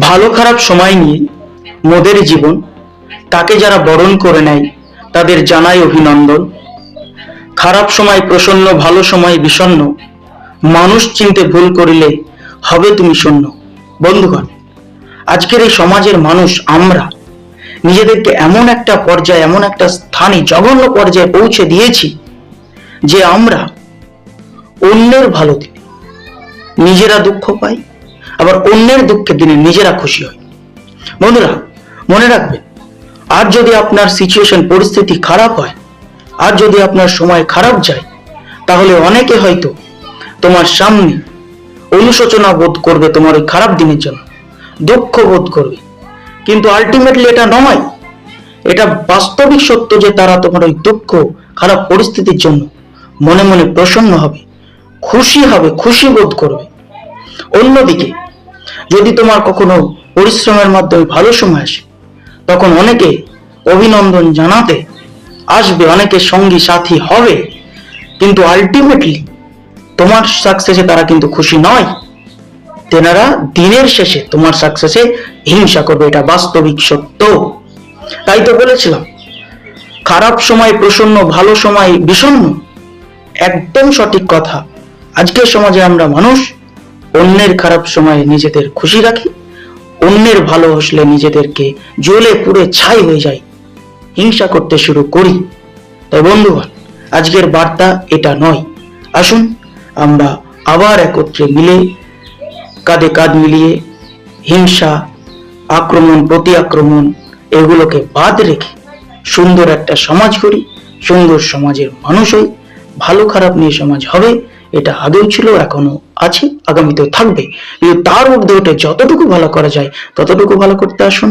ভালো খারাপ সময় নিয়ে মোদের জীবন, তাকে যারা বরণ করে নেয়, তাদের জানাই অভিনন্দন। খারাপ সময় প্রসন্ন, ভালো সময় বিষণ্ণ মানুষ চিনতে ভুল করিলে হবে তুমি শূন্য। বন্ধুগণ, আজকের এই সমাজের মানুষ আমরা, নিজেদেরকে এমন একটা পর্যায়ে, এমন একটা স্থানে, জঘন্য পর্যায়ে পৌঁছে দিয়েছি যে আমরা অন্যের ভালো দিনে নিজেরা দুঃখ পাই আবার অন্যের দুঃখের দিনে নিজেরা খুশি হই বন্ধুরা, মনে রাখবেন, আর যদি আপনার সিচুয়েশন পরিস্থিতি খারাপ হয়, আর যদি আপনার সময় খারাপ যায়, তাহলে অনেকে হয়তো তোমার সামনে অনুশোচনা বোধ করবে তোমার ওই খারাপ দিনের জন্য, দুঃখ বোধ করবে। কিন্তু আলটিমেটলি এটা নয়, এটা বাস্তবিক সত্য যে তারা তোমার ওই দুঃখ, খারাপ পরিস্থিতির জন্য মনে মনে প্রসন্ন হবে, খুশি হবে, খুশি বোধ করবে। অন্যদিকে, যদি তোমার কখনো পরিশ্রমের মাধ্যমে ভালো সময় আসে, তখন অনেকে অভিনন্দন জানাতে আসবে, অনেকে সঙ্গী সাথী হবে। কিন্তু আলটিমেটলি তোমার সাকসেসে তারা কিন্তু খুশি নয়। তেনারা দিনের শেষে তোমার সাকসেসে হিংসা করবে, এটা বাস্তবিক সত্য। তাই তো বলেছিলাম, খারাপ সময় প্রসন্ন, ভালো সময় বিষণ্ণ, একদম সঠিক কথা। আজকের সমাজে আমরা মানুষ অন্যের খারাপ সময়ে নিজেদের খুশি রাখি, অন্যের ভালো হসলে নিজেদেরকে জ্বলে পুড়ে ছাই হয়ে যায় হিংসা করতে শুরু করি। তাই বন্ধুগণ, আজকের বার্তা এটা নয়। আসুন, আমরা আবার একত্রে মিলে, কাঁধে কাঁধ মিলিয়ে হিংসা, আক্রমণ প্রতি আক্রমণ এগুলোকে বাদ রেখে সুন্দর একটা সমাজ করি সুন্দর সমাজের মানুষ হই। ভালো খারাপ নিয়ে সমাজ হবে, এটা আদৌ ছিল এখনও আছে, আগামীতেও থাকবে। কিন্তু তার মধ্যে ওটা যতটুকু ভালো করা যায়, ততটুকু ভালো করতে আসুন।